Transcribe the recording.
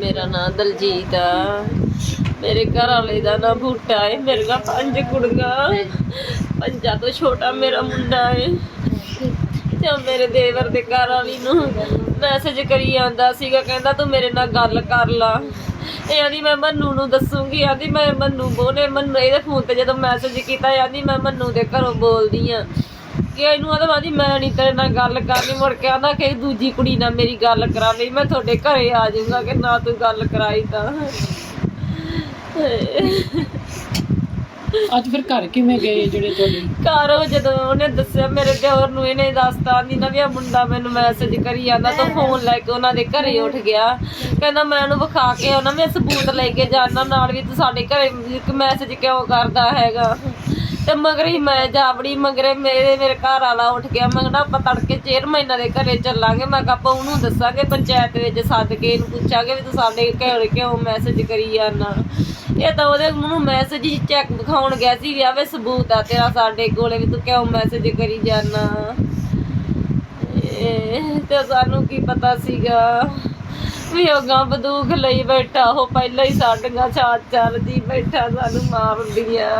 ਮੇਰਾ ਨਾਂ ਦਲਜੀਤ ਆ। ਮੇਰੇ ਘਰ ਵਾਲੇ ਦਾ ਨਾਮ ਬੂਟਾ ਹੈ ਮੇਰੇ ਕੋਲ ਪੰਜ ਕੁੜੀਆਂ ਪੰਜਾਂ ਤੋਂ ਛੋਟਾ ਮੇਰਾ ਮੁੰਡਾ ਏ। ਤੇ ਉਹ ਮੇਰੇ ਦੇਵਰ ਦੇ ਘਰ ਵਾਲੀ ਨੂੰ ਮੈਸੇਜ ਕਰੀ ਆਂਦਾ ਸੀਗਾ, ਕਹਿੰਦਾ ਤੂੰ ਮੇਰੇ ਨਾਲ ਗੱਲ ਕਰ ਲਾ। ਇਹ ਆਂਦੀ, ਮੈਂ ਮੰਨੂ ਨੂੰ ਦੱਸੂਗੀ। ਆਂਦੀ, ਮੈਂ ਮੰਨੂ ਬੋਨੇ ਮੰਨੂ, ਇਹਦੇ ਫੋਨ ਤੇ ਜਦੋਂ ਮੈਸੇਜ ਕੀਤਾ ਆਂਦੀ, ਮੈਂ ਮੰਨੂ ਦੇ ਘਰੋਂ ਬੋਲਦੀ ਆ। ਕਿ ਇਹਨੂੰ ਆਦਾ ਆਂਦੀ ਮੈਂ ਨਹੀਂ ਤੇਰੇ ਨਾਲ ਗੱਲ ਕਰਨੀ ਮੁੜ ਕੇ ਆਂਦਾ ਕਿ ਦੂਜੀ ਕੁੜੀ ਨਾਲ ਮੇਰੀ ਗੱਲ ਕਰਾ ਲਈ ਮੈਂ ਤੁਹਾਡੇ ਘਰੇ ਆ ਜਾਊਂਗਾ ਕਿ ਨਾ ਤੂੰ ਗੱਲ ਕਰਾਈ ਤਾਂ। ਅੱਜ ਫਿਰ ਘਰ ਕਿਵੇਂ ਗਏ ਜਿਹੜੇ ਤੁਹਾਡੇ? ਘਰ ਉਹ ਜਦੋਂ ਉਹਨੇ ਦੱਸਿਆ ਮੇਰੇ ਦਿਓਰ ਨੂੰ ਇਹਨੇ ਦੱਸਤਾ ਨਹੀਂ ਨਾ ਵੀ ਆਹ ਮੁੰਡਾ ਮੈਨੂੰ ਮੈਸੇਜ ਕਰੀ ਜਾਂਦਾ ਤਾਂ ਫੋਨ ਲੈ ਕੇ ਉਹਨਾਂ ਦੇ ਘਰੇ ਉੱਠ ਗਿਆ। ਕਹਿੰਦਾ ਮੈਂ ਉਹਨੂੰ ਵਿਖਾ ਕੇ ਉਹਨਾਂ ਮੈਂ ਸਬੂਤ ਲੈ ਕੇ ਜਾਣਾ ਨਾਲ ਵੀ ਤੂੰ ਸਾਡੇ ਘਰੇ ਇੱਕ ਮੈਸੇਜ ਕਿਉਂ ਕਰਦਾ ਹੈਗਾ? ਤੇ ਮਗਰ ਹੀ ਮੈਂ ਜਾਵੜੀ, ਮਗਰੇ ਮੇਰੇ ਮੇਰੇ ਘਰ ਵਾਲਾ ਉੱਠ ਗਿਆ। ਮੈਂ ਕਹਿੰਦਾ ਆਪਾਂ ਤੜਕੇ ਚੇਅਰਮੈਨਾਂ ਦੇ ਘਰੇ ਚੱਲਾਂਗੇ। ਮੈਂ ਕਿਹਾ ਆਪਾਂ ਉਹਨੂੰ ਦੱਸਾਂਗੇ ਪੰਚਾਇਤ ਵਿੱਚ ਸੱਦ ਕੇ ਇਹਨੂੰ ਪੁੱਛਾਂਗੇ ਵੀ ਤੂੰ ਸਾਡੇ ਘਰੇ ਕਿਉਂ ਮੈਸੇਜ ਕਰੀ ਜਾਂਦਾ। ਇਹ ਤਾਂ ਉਹਦੇ ਨੂੰ ਮੈਸੇਜ ਹੀ ਚੈੱਕ ਦਿਖਾਉਣ ਗਿਆ ਸੀ ਵੀ ਆਵੇ ਸਬੂਤ ਆ ਤੇਰਾ ਸਾਡੇ ਕੋਲੇ ਵੀ ਤੂੰ ਕਿਉਂ ਮੈਸੇਜ ਕਰੀ ਜਾਨਾ ਤੇ ਸਾਨੂੰ ਕੀ ਪਤਾ ਸੀਗਾ ਵੀ ਉਹ ਗਾਂ ਬੰਦੂਕ ਲਈ ਬੈਠਾ। ਉਹ ਪਹਿਲਾਂ ਹੀ ਸਾਡੀਆਂ ਚਾਰ ਚੱਲਦੀ ਬੈਠਾ। ਸਾਨੂੰ ਮਾਰਦੀਆਂ